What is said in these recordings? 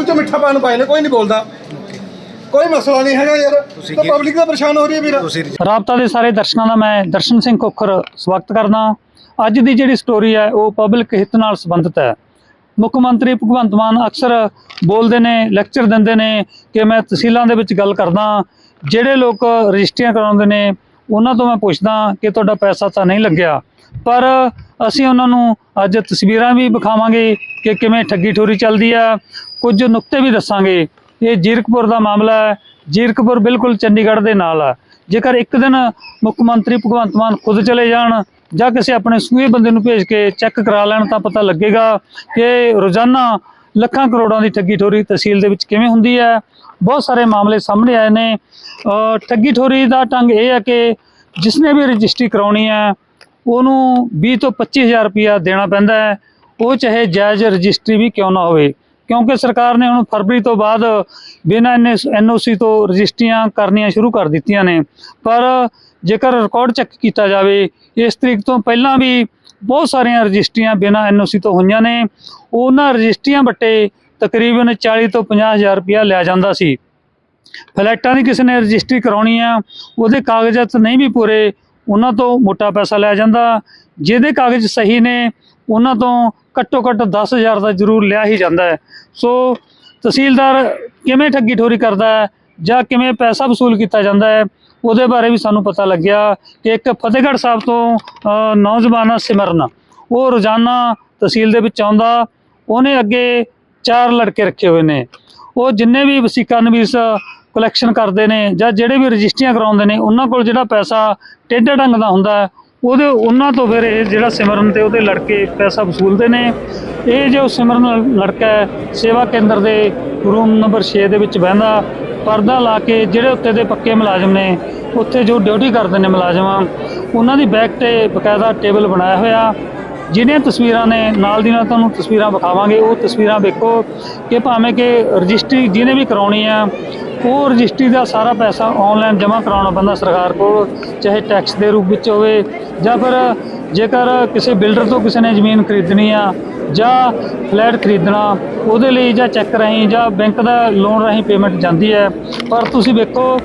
ਮੂੰਹ ਚੋਂ ਮਿੱਠਾ ਪਾਣ ਪਾਏ ਨੇ ਕੋਈ ਨਹੀਂ ਬੋਲਦਾ। ਕੋਈ ਮਸਲਾ ਨਹੀਂ ਹੈਗਾ ਯਾਰ। ਤਾਂ ਪਬਲਿਕ ਤਾਂ ਪਰੇਸ਼ਾਨ ਹੋ ਰਹੀ ਹੈ ਵੀਰ। ਰਾਬਤਾ ਦੇ ਸਾਰੇ ਦਰਸ਼ਕਾਂ ਦਾ ਮੈਂ ਦਰਸ਼ਨ ਸਿੰਘ ਕੋਖਰ ਸਵਾਗਤ ਕਰਦਾ ਅੱਜ ਦੀ ਜਿਹੜੀ ਸਟੋਰੀ ਹੈ ਉਹ ਪਬਲਿਕ ਹਿੱਤ ਨਾਲ ਸੰਬੰਧਿਤ ਹੈ। ਮੁੱਖ ਮੰਤਰੀ ਭਗਵੰਤ ਮਾਨ ਅਕਸਰ ਬੋਲਦੇ ਨੇ ਲੈਕਚਰ ਦਿੰਦੇ ਨੇ ਕਿ ਮੈਂ ਤਹਿਸੀਲਾਂ ਦੇ ਵਿੱਚ ਗੱਲ ਕਰਦਾ ਜਿਹੜੇ ਲੋਕ ਰਜਿਸਟਰੀਆਂ ਕਰਾਉਂਦੇ ਨੇ ਉਹਨਾਂ ਤੋਂ ਮੈਂ ਪੁੱਛਦਾ ਕਿ ਤੁਹਾਡਾ ਪੈਸਾ ਤਾਂ ਨਹੀਂ ਲੱਗਿਆ। ਪਰ ਅਸੀਂ ਉਹਨਾਂ ਨੂੰ ਅੱਜ ਤਸਵੀਰਾਂ ਵੀ ਵਿਖਾਵਾਂਗੇ ਕਿ ਕਿਵੇਂ ਠੱਗੀ ਠੋਰੀ ਚੱਲਦੀ ਆ ਕੁਝ ਨੁਕਤੇ ਵੀ ਦੱਸਾਂਗੇ। ਇਹ ਜੀਰਕਪੁਰ ਦਾ ਮਾਮਲਾ ਹੈ। ਜੀਰਕਪੁਰ ਬਿਲਕੁਲ ਚੰਡੀਗੜ੍ਹ ਦੇ ਨਾਲ ਆ। ਜੇਕਰ ਇੱਕ ਦਿਨ ਮੁੱਖ ਮੰਤਰੀ ਭਗਵੰਤ ਮਾਨ ਖੁਦ ਚਲੇ ਜਾਣ ਜਾਂ ਕਿਸੇ ਆਪਣੇ ਸੂਏ ਬੰਦੇ ਨੂੰ ਭੇਜ ਕੇ ਚੈੱਕ ਕਰਾ ਲੈਣ ਤਾਂ ਪਤਾ ਲੱਗੇਗਾ ਕਿ ਰੋਜ਼ਾਨਾ ਲੱਖਾਂ ਕਰੋੜਾਂ ਦੀ ਠੱਗੀ ਠੋਰੀ ਤਹਿਸੀਲ ਦੇ ਵਿੱਚ ਕਿਵੇਂ ਹੁੰਦੀ ਹੈ। ਬਹੁਤ ਸਾਰੇ ਮਾਮਲੇ ਸਾਹਮਣੇ ਆਏ ਨੇ। ਠੱਗੀ ਠੋਰੀ ਦਾ ਢੰਗ ਇਹ ਹੈ ਕਿ ਜਿਸਨੇ ਵੀ ਰਜਿਸਟਰੀ ਕਰਾਉਣੀ ਹੈ, ਉਹਨੂੰ 20 ਤੋਂ 25000 ਰੁਪਇਆ ਦੇਣਾ ਪੈਂਦਾ ਹੈ। ਉਹ ਚਾਹੇ ਜਾਇਜ਼ ਰਜਿਸਟਰੀ ਵੀ ਕਿਉਂ ਨਾ ਹੋਵੇ। ਕਿਉਂਕਿ ਸਰਕਾਰ ਨੇ ਹੁਣ ਫਰਵਰੀ ਤੋਂ ਬਾਅਦ ਬਿਨਾਂ ਐਨਓਸੀ ਤੋਂ ਰਜਿਸਟਰੀਆਂ ਕਰਨੀਆਂ ਸ਼ੁਰੂ ਕਰ ਦਿੱਤੀਆਂ ਨੇ। ਪਰ ਜੇਕਰ ਰਿਕਾਰਡ ਚੈੱਕ ਕੀਤਾ ਜਾਵੇ, ਇਸ ਤਰੀਕ ਤੋਂ ਪਹਿਲਾਂ ਵੀ ਬਹੁਤ ਸਾਰੀਆਂ ਰਜਿਸਟਰੀਆਂ ਬਿਨਾਂ ਐਨਓਸੀ ਤੋਂ ਹੋਈਆਂ ਨੇ। ਉਹਨਾਂ ਰਜਿਸਟਰੀਆਂ ਬੱਟੇ ਤਕਰੀਬਨ 40 ਤੋਂ 50000 ਰੁਪਇਆ ਲਿਆ ਜਾਂਦਾ ਸੀ। ਫਲੈਟਾਂ ਦੀ ਕਿਸੇ ਨੇ ਰਜਿਸਟਰੀ ਕਰਾਉਣੀ ਆ, ਉਹਦੇ ਕਾਗਜ਼ਾਤ ਨਹੀਂ ਵੀ ਪੂਰੇ, ਉਹਨਾਂ ਤੋਂ ਮੋਟਾ ਪੈਸਾ ਲਿਆ ਜਾਂਦਾ। ਜਿਹਦੇ ਕਾਗਜ਼ ਸਹੀ ਨੇ ਉਹਨਾਂ ਤੋਂ ਘੱਟੋ ਘੱਟ 10000 ਦਾ ਜ਼ਰੂਰ ਲਿਆ ਹੀ ਜਾਂਦਾ ਹੈ। ਸੋ ਤਹਿਸੀਲਦਾਰ ਕਿਵੇਂ ਠੱਗੀ ਠੋਰੀ ਕਰਦਾ ਹੈ ਜਾਂ ਕਿਵੇਂ ਪੈਸਾ ਵਸੂਲ ਕੀਤਾ ਜਾਂਦਾ ਹੈ, ਉਹਦੇ ਬਾਰੇ ਵੀ ਸਾਨੂੰ ਪਤਾ ਲੱਗਿਆ ਕਿ ਇੱਕ ਫਤਿਹਗੜ੍ਹ ਸਾਹਿਬ ਤੋਂ ਨੌਜਵਾਨ ਆ ਸਿਮਰਨ। ਉਹ ਰੋਜ਼ਾਨਾ ਤਹਿਸੀਲ ਦੇ ਵਿੱਚ ਆਉਂਦਾ, ਉਹਨੇ ਅੱਗੇ ਚਾਰ ਲੜਕੇ ਰੱਖੇ ਹੋਏ ਨੇ। ਉਹ ਜਿੰਨੇ ਵੀ ਵਸੀਕਾ ਨਵੀਸ ਕਲੈਕਸ਼ਨ ਕਰਦੇ ਨੇ ਜਾਂ ਜਿਹੜੇ ਵੀ ਰਜਿਸਟਰੀਆਂ ਕਰਾਉਂਦੇ ਨੇ, ਉਹਨਾਂ ਕੋਲ ਜਿਹੜਾ ਪੈਸਾ ਟੇਢੇ ਢੰਗ ਦਾ ਹੁੰਦਾ ਉਹਦੇ ਉਹਨਾਂ ਤੋਂ ਫਿਰ ਇਹ ਜਿਹੜਾ ਸਿਮਰਨ ਤੇ ਉਹਦੇ ਲੜਕੇ ਪੈਸਾ ਵਸੂਲਦੇ ਨੇ। ਇਹ ਜੋ ਸਿਮਰਨ ਲੜਕਾ ਸੇਵਾ ਕੇਂਦਰ ਦੇ ਰੂਮ ਨੰਬਰ 6 ਦੇ ਵਿੱਚ ਬਹਿੰਦਾ, ਪਰਦਾ ਲਾ ਕੇ ਜਿਹੜੇ ਉੱਤੇ ਦੇ ਪੱਕੇ ਮੁਲਾਜ਼ਮ ਨੇ, ਉੱਥੇ ਜੋ ਡਿਊਟੀ ਕਰਦੇ ਨੇ ਮੁਲਾਜ਼ਮ, ਉਹਨਾਂ ਦੀ ਬੈਕ ਤੇ ਬਕਾਇਦਾ ਟੇਬਲ ਬਣਾਇਆ ਹੋਇਆ। ਜਿਹਨੇ ਤਸਵੀਰਾਂ ਨੇ, ਨਾਲ ਦੀ ਨਾਲ ਤੁਹਾਨੂੰ ਤਸਵੀਰਾਂ ਵਿਖਾਵਾਂਗੇ। ਉਹ ਤਸਵੀਰਾਂ ਵੇਖੋ ਕਿ ਭਾਵੇਂ ਕਿ ਰਜਿਸਟਰੀ ਜਿਹਨੇ ਵੀ ਕਰਾਉਣੀ ਆ ਉਹ ਰਜਿਸਟਰੀ ਦਾ ਸਾਰਾ ਪੈਸਾ ਆਨਲਾਈਨ ਜਮ੍ਹਾਂ ਕਰਾਉਣਾ ਪੈਂਦਾ ਸਰਕਾਰ ਕੋਲ, ਚਾਹੇ ਟੈਕਸ ਦੇ ਰੂਪ ਵਿੱਚ ਹੋਵੇ ਜਾਂ ਫਿਰ ਜੇਕਰ ਕਿਸੇ ਬਿਲਡਰ ਤੋਂ ਕਿਸੇ ਨੇ ਜ਼ਮੀਨ ਖਰੀਦਣੀ ਆ ਜਾਂ ਫਲੈਟ ਖਰੀਦਣਾ, ਉਹਦੇ ਲਈ ਜਾਂ ਚੈੱਕ ਰਾਹੀਂ ਜਾਂ ਬੈਂਕ ਦਾ ਲੋਨ ਰਾਹੀਂ ਪੇਮੈਂਟ ਜਾਂਦੀ ਹੈ। ਪਰ ਤੁਸੀਂ ਵੇਖੋ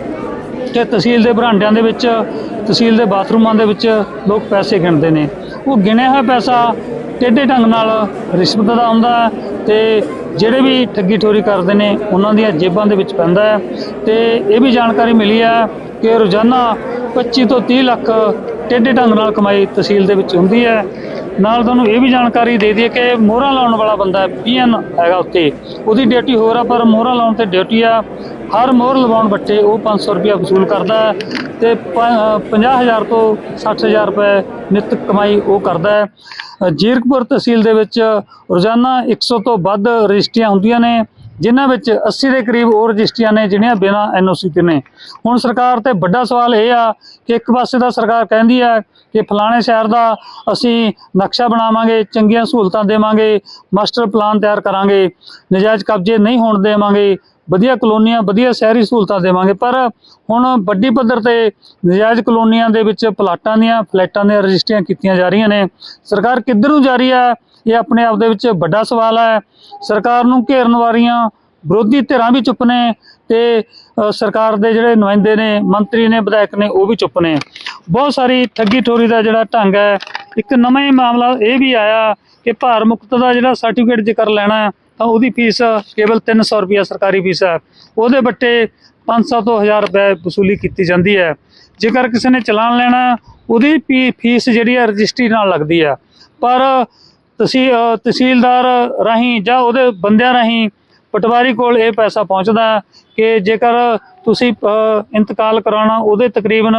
ਕਿ ਤਹਿਸੀਲ ਦੇ ਬਰਾਂਡਿਆਂ ਦੇ ਵਿੱਚ, ਤਹਿਸੀਲ ਦੇ ਬਾਥਰੂਮਾਂ ਦੇ ਵਿੱਚ ਲੋਕ ਪੈਸੇ ਗਿਣਦੇ ਨੇ। ਉਹ ਗਿਣਿਆ ਹੋਇਆ ਪੈਸਾ ਟੇਢੇ ਢੰਗ ਨਾਲ ਰਿਸ਼ਵਤ ਦਾ ਆਉਂਦਾ ਹੈ ਤੇ ਜਿਹੜੇ ਵੀ ਠੱਗੀ ਠੋਰੀ ਕਰਦੇ ਨੇ, ਉਹਨਾਂ ਦੀਆਂ ਜੇਬਾਂ ਦੇ ਵਿੱਚ ਪੈਂਦਾ ਹੈ। ਤੇ ਇਹ ਵੀ ਜਾਣਕਾਰੀ ਮਿਲੀ ਹੈ ਕਿ ਰੋਜ਼ਾਨਾ 25 ਤੋਂ 30 ਲੱਖ ਟੇਢੇ ਢੰਗ ਨਾਲ ਕਮਾਈ ਤਹਿਸੀਲ ਦੇ ਵਿੱਚ ਹੁੰਦੀ ਹੈ। ਨਾਲ ਤੁਹਾਨੂੰ ਇਹ ਵੀ ਜਾਣਕਾਰੀ ਦੇ ਦਈਏ ਕਿ ਮੋਹਰਾਂ ਲਾਉਣ ਵਾਲਾ ਬੰਦਾ ਹੈ ਪੀਐਨ ਹੈਗਾ ਉੱਤੇ ਉਹਦੀ ਡਿਊਟੀ ਹੋਰ ਆ, ਪਰ ਮੋਹਰਾਂ ਲਾਉਣ ਤੇ ਡਿਊਟੀ ਆ। ਹਰ ਮੋਹਰ ਲਵਾਉਣ ਬੱਟੇ ਉਹ 500 ਰੁਪਇਆ ਵਸੂਲ ਕਰਦਾ ਹੈ ਤੇ 50000 ਤੋਂ 60000 ਰੁਪਏ ਨਿਤ ਕਮਾਈ ਉਹ ਕਰਦਾ ਹੈ। ਜੀਰਕਪੁਰ ਤਹਿਸੀਲ ਦੇ ਵਿੱਚ ਰੋਜ਼ਾਨਾ 100 ਤੋਂ ਵੱਧ ਰਜਿਸਟਰੀਆਂ ਹੁੰਦੀਆਂ ਨੇ। ਜਿਨ੍ਹਾਂ ਵਿੱਚ 80 ਦੇ ਕਰੀਬ ਉਹ ਰਜਿਸਟਰੀਆਂ ਨੇ, ਜਿਹੜੀਆਂ ਬਿਨਾਂ ਐਨਓਸੀ ਤੇ ਨੇ। ਹੁਣ ਸਰਕਾਰ ਤੇ ਵੱਡਾ ਸਵਾਲ ਇਹ ਆ ਕਿ ਇੱਕ ਪਾਸੇ ਦਾ ਸਰਕਾਰ ਕਹਿੰਦੀ ਹੈ ਕਿ ਫਲਾਣੇ ਸ਼ਹਿਰ ਦਾ ਅਸੀਂ ਨਕਸ਼ਾ ਬਣਾਵਾਂਗੇ, ਚੰਗੀਆਂ ਸਹੂਲਤਾਂ ਦੇਵਾਂਗੇ, ਮਾਸਟਰ ਪਲਾਨ ਤਿਆਰ ਕਰਾਂਗੇ, ਨਜਾਇਜ਼ ਕਬਜ਼ੇ ਨਹੀਂ ਹੋਣ ਦੇਵਾਂਗੇ, ਵਧੀਆ ਕਲੋਨੀਆਂ, ਵਧੀਆ ਸ਼ਹਿਰੀ ਸਹੂਲਤਾਂ ਦੇਵਾਂਗੇ। ਪਰ ਹੁਣ ਵੱਡੀ ਪੱਧਰ ਤੇ ਨਜਾਇਜ਼ ਕਲੋਨੀਆਂ ਦੇ ਵਿੱਚ ਪਲਾਟਾਂ ਦੀਆਂ, ਫਲੈਟਾਂ ਦੀਆਂ ਰਜਿਸਟਰੀਆਂ ਕੀਤੀਆਂ ਜਾ ਰਹੀਆਂ ਨੇ। ਸਰਕਾਰ ਕਿੱਧਰ ਨੂੰ ਜਾ ਰਹੀ ਹੈ ਇਹ ਆਪਣੇ ਆਪ ਦੇ ਵਿੱਚ ਵੱਡਾ ਸਵਾਲ ਹੈ। ਸਰਕਾਰ ਨੂੰ ਘੇਰਨ ਵਾਲੀਆਂ ਵਿਰੋਧੀ ਧਿਰਾਂ ਵੀ ਚੁੱਪ ਨੇ ਤੇ ਸਰਕਾਰ ਦੇ ਜਿਹੜੇ ਨੁਮਾਇੰਦੇ ਨੇ, ਮੰਤਰੀ ਨੇ, ਵਿਧਾਇਕ ਨੇ, ਉਹ ਵੀ ਚੁੱਪ ਨੇ ਬਹੁਤ ਸਾਰੀ ਠੱਗੀ ਠੋਰੀ ਦਾ ਜਿਹੜਾ ਢੰਗ ਹੈ, ਇੱਕ ਨਵਾਂ ਹੀ ਮਾਮਲਾ ਇਹ ਵੀ ਆਇਆ ਕਿ ਭਾਰ ਮੁਕਤ ਦਾ ਜਿਹੜਾ ਸਰਟੀਫਿਕੇਟ ਜੇਕਰ ਲੈਣਾ ਤਾਂ ਉਹਦੀ ਫੀਸ ਕੇਵਲ 300 ਰੁਪਿਆ ਸਰਕਾਰੀ ਫੀਸ ਹੈ। ਉਹਦੇ ਬੱਟੇ 500 ਤੋਂ 1000 ਰੁਪਏ ਵਸੂਲੀ ਕੀਤੀ ਜਾਂਦੀ ਹੈ। ਜੇਕਰ ਕਿਸੇ ਨੇ ਚਲਾਨ ਲੈਣਾ ਉਹਦੀ ਫੀ- ਫੀਸ ਜਿਹੜੀ ਹੈ ਰਜਿਸਟਰੀ ਨਾਲ ਲੱਗਦੀ ਹੈ। ਪਰ ਤਹਿਸੀਲ ਤਹਿਸੀਲਦਾਰ ਰਾਹੀਂ ਜਾਂ ਉਹਦੇ ਬੰਦਿਆਂ ਰਾਹੀਂ ਪਟਵਾਰੀ ਕੋਲ ਇਹ ਪੈਸਾ ਪਹੁੰਚਦਾ ਕਿ ਜੇਕਰ ਤੁਸੀਂ ਇੰਤਕਾਲ ਕਰਾਉਣਾ, ਉਹਦੇ ਤਕਰੀਬਨ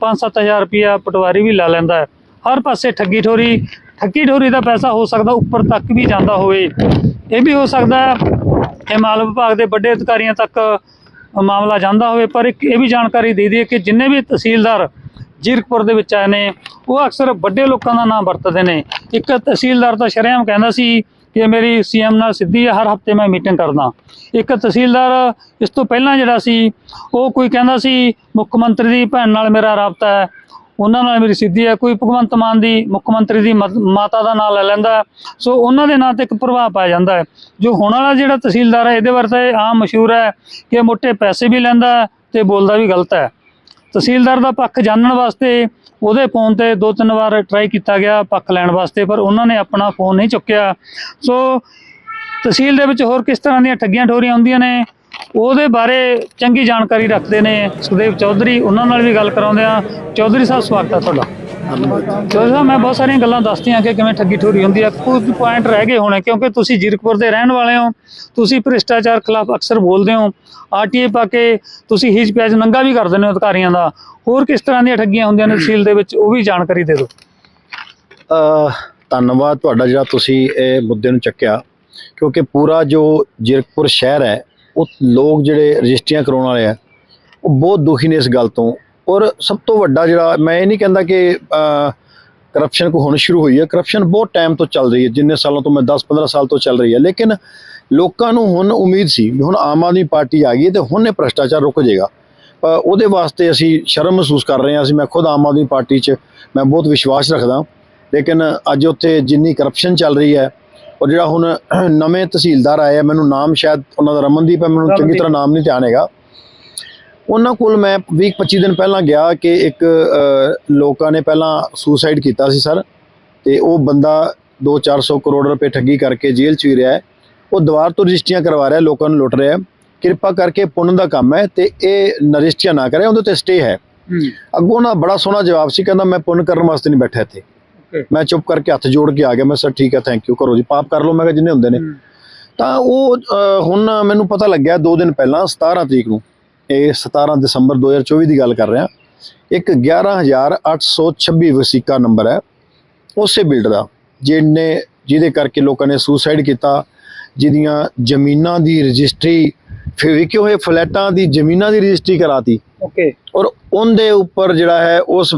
5-7000 ਰੁਪਿਆ ਪਟਵਾਰੀ ਵੀ ਲਾ ਲੈਂਦਾ ਹਰ ਪਾਸੇ ਠੱਗੀ ਠੋਰੀ ਠੱਗੀ ਠੋਰੀ ਦਾ ਪੈਸਾ ਹੋ ਸਕਦਾ, ਉੱਪਰ ਤੱਕ ਵੀ ਜਾਂਦਾ ਹੋਵੇ। ਇਹ ਵੀ ਹੋ ਸਕਦਾ ਇਹ ਮਾਲ ਵਿਭਾਗ ਦੇ ਵੱਡੇ ਅਧਿਕਾਰੀਆਂ ਤੱਕ ਮਾਮਲਾ ਜਾਂਦਾ ਹੋਵੇ, ਪਰ ਇੱਕ ਇਹ ਵੀ ਜਾਣਕਾਰੀ ਦੇ ਦਈਏ ਕਿ ਜਿੰਨੇ ਵੀ ਤਹਿਸੀਲਦਾਰ ਜੀਰਕਪੁਰ ਦੇ ਵਿੱਚ ਆਏ ਨੇ। ਉਹ ਅਕਸਰ ਵੱਡੇ ਲੋਕਾਂ ਦਾ ਨਾਮ ਵਰਤਦੇ ਨੇ। ਇੱਕ ਤਹਿਸੀਲਦਾਰ ਤਾਂ ਸ਼ਰੇਆਮ ਕਹਿੰਦਾ ਸੀ ਕਿ ਮੇਰੀ ਸੀਐਮ ਨਾਲ ਸਿੱਧੀ ਹੈ ਹਰ ਹਫ਼ਤੇ ਮੈਂ ਮੀਟਿੰਗ ਕਰਦਾ। ਇੱਕ ਤਹਿਸੀਲਦਾਰ ਇਸ ਤੋਂ ਪਹਿਲਾਂ ਜਿਹੜਾ ਸੀ, ਉਹ ਕੋਈ ਕਹਿੰਦਾ ਸੀ, ਮੁੱਖ ਮੰਤਰੀ ਦੀ ਭੈਣ ਨਾਲ ਮੇਰਾ ਰਾਬਤਾ ਹੈ। ਉਹਨਾਂ ਨਾਲ ਮੇਰੀ ਸਿੱਧੀ ਹੈ। ਕੋਈ ਭਗਵੰਤ ਮਾਨ ਦੀ, ਮੁੱਖ ਮੰਤਰੀ ਦੀ ਮਤ- ਮਾਤਾ ਦਾ ਨਾਮ ਲੈ ਲੈਂਦਾ ਸੋ ਉਹਨਾਂ ਦੇ ਨਾਂ ਤੇ ਇੱਕ ਪ੍ਰਭਾਵ ਪੈ ਜਾਂਦਾ ਹੈ। ਜੋ ਹੁਣ ਵਾਲਾ ਜਿਹੜਾ ਤਹਿਸੀਲਦਾਰ ਹੈ, ਇਹਦੇ ਬਾਰੇ ਤਾਂ ਇਹ ਆਮ ਮਸ਼ਹੂਰ ਹੈ ਕਿ ਇਹ ਮੋٹے ਪੈਸੇ ਵੀ ਲੈਂਦਾ ਹੈ ਤੇ ਬੋਲਦਾ ਵੀ ਗਲਤ ਹੈ। ਤਹਿਸੀਲਦਾਰ ਦਾ ਪੱਖ ਜਾਣਨ ਵਾਸਤੇ ਉਹਦੇ ਫੋਨ ਤੇ ਦੋ ਤਿੰਨ ਵਾਰ ਟਰਾਈ ਕੀਤਾ ਗਿਆ ਪੱਖ ਲੈਣ ਵਾਸਤੇ, ਪਰ ਉਹਨਾਂ ਨੇ ਆਪਣਾ ਫੋਨ ਨਹੀਂ ਚੁੱਕਿਆ। ਸੋ ਤਹਿਸੀਲ ਦੇ ਵਿੱਚ ਹੋਰ ਕਿਸ ਤਰ੍ਹਾਂ ਦੀਆਂ ਠੱਗੀਆਂ ਠੋਰੀਆਂ ਹੁੰਦੀਆਂ ਨੇ, ਉਹਦੇ ਬਾਰੇ ਚੰਗੀ ਜਾਣਕਾਰੀ ਰੱਖਦੇ ਨੇ ਸੁਖਦੇਵ ਚੌਧਰੀ। ਉਹਨਾਂ ਨਾਲ ਵੀ ਗੱਲ ਕਰਾਉਂਦੇ ਆ ਚੌਧਰੀ ਸਾਹਿਬ, ਸਵਾਗਤ ਹੈ ਤੁਹਾਡਾ। ਚੌਧਰੀ ਮੈਂ ਬਹੁਤ ਸਾਰੀਆਂ ਗੱਲਾਂ ਦੱਸਤੀਆਂ ਕਿ ਕਿਵੇਂ ਠੱਗੀ ਠੋਰੀ ਹੁੰਦੀ ਹੈ ਕੁਝ ਪੁਆਇੰਟ ਰਹਿ ਗਏ ਹੋਣੇ, ਕਿਉਂਕਿ ਤੁਸੀਂ ਜੀਰਕਪੁਰ ਦੇ ਰਹਿਣ ਵਾਲੇ ਹੋ। ਤੁਸੀਂ ਭ੍ਰਿਸ਼ਟਾਚਾਰ ਖਿਲਾਫ ਅਕਸਰ ਬੋਲਦੇ ਹੋ। ਆਰਟੀਏ ਪਾ ਕੇ ਤੁਸੀਂ ਹੀਜ ਪਿਆਜ ਨੰਗਾ ਵੀ ਕਰ ਦਿੰਦੇ ਹੋ ਅਧਿਕਾਰੀਆਂ ਦਾ। ਹੋਰ ਕਿਸ ਤਰ੍ਹਾਂ ਦੀਆਂ ਠੱਗੀਆਂ ਹੁੰਦੀਆਂ ਨੇ ਤਹਿਸੀਲ ਦੇ ਵਿੱਚ, ਉਹ ਵੀ ਜਾਣਕਾਰੀ ਦੇ ਦਿਓ। ਧੰਨਵਾਦ ਤੁਹਾਡਾ ਜਿਹੜਾ ਤੁਸੀਂ ਇਹ ਮੁੱਦੇ ਨੂੰ ਚੱਕਿਆ। ਕਿਉਂਕਿ ਪੂਰਾ ਜੋ ਜ਼ੀਰਕਪੁਰ ਸ਼ਹਿਰ ਹੈ, ਉਹ ਲੋਕ ਜਿਹੜੇ ਰਜਿਸਟਰੀਆਂ ਕਰਾਉਣ ਵਾਲੇ ਆ, ਉਹ ਬਹੁਤ ਦੁਖੀ ਨੇ ਇਸ ਗੱਲ ਤੋਂ। ਔਰ ਸਭ ਤੋਂ ਵੱਡਾ ਜਿਹੜਾ ਮੈਂ ਇਹ ਨਹੀਂ ਕਹਿੰਦਾ ਕਿ ਕਰਪਸ਼ਨ ਕੋ ਹੁਣ ਸ਼ੁਰੂ ਹੋਈ ਹੈ। ਕਰਪਸ਼ਨ ਬਹੁਤ ਟਾਈਮ ਤੋਂ ਚੱਲ ਰਹੀ ਹੈ। ਜਿੰਨੇ ਸਾਲਾਂ ਤੋਂ ਮੈਂ 10-15 ਸਾਲ ਤੋਂ ਚੱਲ ਰਹੀ ਹੈ। ਲੇਕਿਨ ਲੋਕਾਂ ਨੂੰ ਹੁਣ ਉਮੀਦ ਸੀ ਹੁਣ ਆਮ ਆਦਮੀ ਪਾਰਟੀ ਆ ਗਈ ਤੇ ਹੁਣ ਇਹ ਭ੍ਰਸ਼ਟਾਚਾਰ ਰੁਕ ਜਾਏਗਾ। ਪਰ ਉਹਦੇ ਵਾਸਤੇ ਅਸੀਂ ਸ਼ਰਮ ਮਹਿਸੂਸ ਕਰ ਰਹੇ ਹਾਂ। ਅਸੀਂ ਮੈਂ ਖੁਦ ਆਮ ਆਦਮੀ ਪਾਰਟੀ 'ਚ ਮੈਂ ਬਹੁਤ ਵਿਸ਼ਵਾਸ ਰੱਖਦਾ ਲੇਕਿਨ ਅੱਜ ਉੱਥੇ ਜਿੰਨੀ ਕਰਪਸ਼ਨ ਚੱਲ ਰਹੀ ਹੈ ਔਰ ਜਿਹੜਾ ਹੁਣ ਨਵੇਂ ਤਹਿਸੀਲਦਾਰ ਆਏ ਆ ਮੈਨੂੰ ਨਾਮ ਸ਼ਾਇਦ ਉਹਨਾਂ ਦਾ ਰਮਨਦੀਪ ਹੈ ਮੈਨੂੰ ਚੰਗੀ। ਤਰ੍ਹਾਂ ਨਾਮ ਨਹੀਂ ਧਿਆਨ ਹੈਗਾ। ਉਹਨਾਂ ਕੋਲ ਮੈਂ 20 25 ਦਿਨ ਪਹਿਲਾਂ ਗਿਆ ਕਿ ਇੱਕ ਲੋਕਾਂ ਨੇ ਪਹਿਲਾਂ ਸੁਸਾਈਡ ਕੀਤਾ ਸੀ ਸਰ ਤੇ ਉਹ ਬੰਦਾ 2-400 ਕਰੋੜ ਰੁਪਏ ਠੱਗੀ ਕਰਕੇ ਜੇਲ੍ਹ 'ਚ ਵੀ ਰਿਹਾ ਹੈ। ਉਹ ਦੁਬਾਰ ਤੋਂ ਰਜਿਸਟਰੀਆਂ ਕਰਵਾ ਰਿਹਾ ਲੋਕਾਂ ਨੂੰ ਲੁੱਟ ਰਿਹਾ ਕਿਰਪਾ ਕਰਕੇ ਪੁੰਨ ਦਾ ਕੰਮ ਹੈ ਤੇ ਇਹ ਰਜਿਸਟਰੀਆਂ ਨਾ ਕਰੇ ਉਹਦੇ ਤੇ ਸਟੇ ਹੈ। ਅੱਗੋਂ ਨਾ ਬੜਾ ਸੋਹਣਾ ਜਵਾਬ ਸੀ ਕਹਿੰਦਾ ਮੈਂ ਪੁੰਨ ਕਰਨ ਵਾਸਤੇ ਨਹੀਂ ਬੈਠਾ ਇੱਥੇ. ਮੈਂ ਚੁੱਪ ਕਰਕੇ ਹੱਥ ਜੋੜ ਕੇ ਆ ਗਿਆ ਮੈਂ ਸਰ ਠੀਕ ਹੈ ਥੈਂਕ ਯੂ ਕਰੋ ਜੀ। ਪਾਪ ਕਰ ਲਓ ਮੈਂ ਕਿਹਾ ਜਿੰਨੇ ਹੁੰਦੇ ਨੇ। ਤਾਂ ਉਹ ਹੁਣ ਮੈਨੂੰ ਪਤਾ ਲੱਗਿਆ 2 ਦਿਨ ਪਹਿਲਾਂ 17 ਤਰੀਕ ਨੂੰ। ਇਹ 17 ਦਸੰਬਰ 2024 ਦੀ ਗੱਲ ਕਰ ਰਿਹਾ। ਇੱਕ 11826 ਵਸੀਕਾ ਨੰਬਰ ਹੈ ਉਸੇ ਬਿਲਡ ਦਾ ਜਿਹਨੇ ਜਿਹਦੇ ਕਰਕੇ ਲੋਕਾਂ ਨੇ ਸੁਸਾਈਡ ਕੀਤਾ ਜਿਹਦੀਆਂ ਜ਼ਮੀਨਾਂ ਦੀ ਰਜਿਸਟਰੀ ਫਿਰ ਵਿਕੇ ਹੋਏ ਫਲੈਟਾਂ ਦੀ ਜ਼ਮੀਨਾਂ ਦੀ ਰਜਿਸਟਰੀ ਕਰਾਤੀ। ਓਕੇ ਔਰ ਉਹਦੇ ਉੱਪਰ ਜਿਹੜਾ ਹੈ ਉਸ